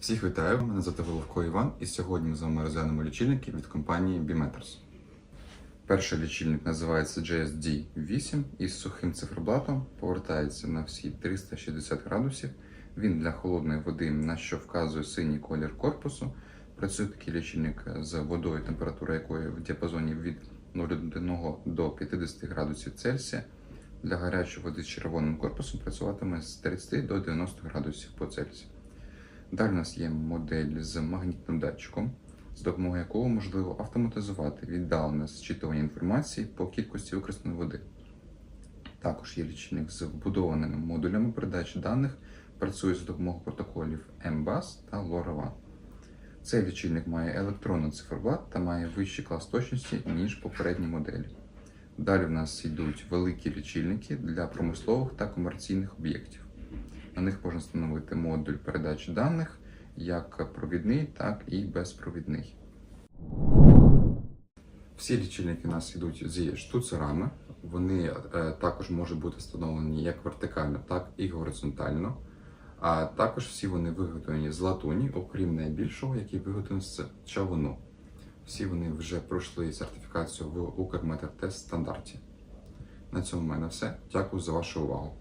Всіх вітаю, мене звати Головко Іван, і сьогодні ми з вами розглянемо лічильники від компанії Bimeters. Перший лічильник називається JSD 8 із сухим циферблатом, повертається на всі 360 градусів. Він для холодної води, на що вказує синій колір корпусу. Працює такий лічильник з водою, температура якої в діапазоні від 0,1 до 50 градусів Цельсія. Для гарячої води з червоним корпусом працюватиме з 30 до 90 градусів по Цельсію. Далі у нас є модель з магнітним датчиком, з допомогою якого можливо автоматизувати віддалене зчитування інформації по кількості використаної води. Також є лічильник з вбудованими модулями передачі даних, працює за допомогою протоколів MBUS та LoRaWAN. Цей лічильник має електронний циферблат та має вищий клас точності, ніж попередні моделі. Далі в нас йдуть великі лічильники для промислових та комерційних об'єктів. На них можна встановити модуль передачі даних як провідний, так і безпровідний. Всі лічильники у нас йдуть зі штуцерами. Вони е, також можуть бути встановлені як вертикально, так і горизонтально. А також всі вони виготовлені з латуні, окрім найбільшого, який виготовлений з чавуну. Всі вони вже пройшли сертифікацію в Укрметртест стандарті. На цьому в мене все. Дякую за вашу увагу.